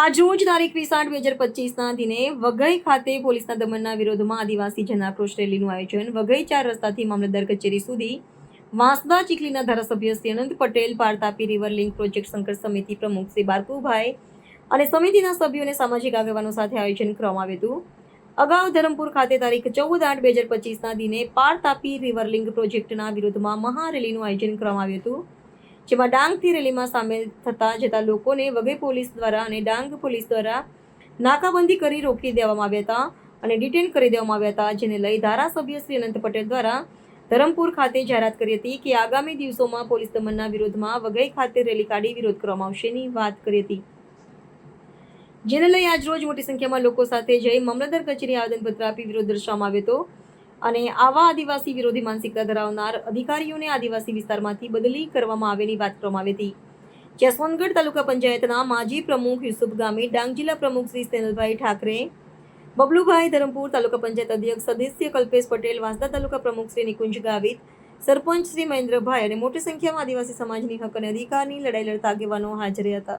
આજરોજ તારીખ વીસ આઠ બે હજાર પચીસના દિને વઘઈ ખાતે પોલીસના દમનના વિરોધમાં આદિવાસી જનાક્રોશ રેલીનું આયોજન. વઘઈ ચાર રસ્તાથી મામલતદાર કચેરી સુધી વાંસદા ચીખલીના ધારાસભ્ય Shri Anant Patel Par Tapi river link project સંઘર્ષ સમિતિ પ્રમુખ શ્રી બારકુભાઈ અને સમિતિના સભ્યોને સામાજિક આગેવાનો સાથે આયોજન કરવામાં આવ્યું હતું. અગાઉ ધરમપુર ખાતે તારીખ ચૌદ આઠ બે હજાર પચીસના દિને પારતાપી રિવર લિંક પ્રોજેક્ટના વિરોધમાં મહારેલીનું આયોજન કરવામાં આવ્યું હતું. જેમાં ડાંગથી રેલીમાં સામેલ થતા જતા લોકોને વઘઈ પોલીસ દ્વારા અને ડાંગ પોલીસ દ્વારા નાકાબંધી કરી રોકી દેવામાં આવ્યા હતા અને ડિટેન કરી દેવામાં આવ્યા હતા, જેને લઈ ધારાસભ્ય શ્રી અનંત પટેલ દ્વારા ધરમપુર ખાતે જાહેરાત કરી હતી કે આગામી દિવસોમાં પોલીસ દમનના વિરોધમાં વઘઈ ખાતે રેલી કાઢી વિરોધ કરવામાં આવશેની વાત કરી હતી. જેને લઈ આજ રોજ મોટી સંખ્યામાં લોકો સાથે જઈ મામલતદાર કચેરી આવેદનપત્ર આપી વિરોધ દર્શાવવામાં આવ્યો હતો. અને આવા આદિવાસી વિરોધી માનસિકતા ધરાવનાર અધિકારીઓને આદિવાસી વિસ્તારમાંથી બદલી કરવામાં આવેલી વાત કરવામાં આવી હતી. જસવંતગઢ તાલુકા પંચાયતના માજી પ્રમુખ યુસુફ ગામી ડાંગ જિલ્લા પ્રમુખ શ્રી સેનલભાઈ ઠાકરે, બબલુભાઈ ધરમપુર તાલુકા પંચાયત અધ્યક્ષ સદસ્ય કલ્પેશ પટેલ, વાંસદા તાલુકા પ્રમુખ શ્રી નિકુંજ ગાવિત, સરપંચ શ્રી મહેન્દ્રભાઈ અને મોટી સંખ્યામાં આદિવાસી સમાજની હક અને અધિકારની લડાઈ લડતા આગેવાનો હાજર હતા.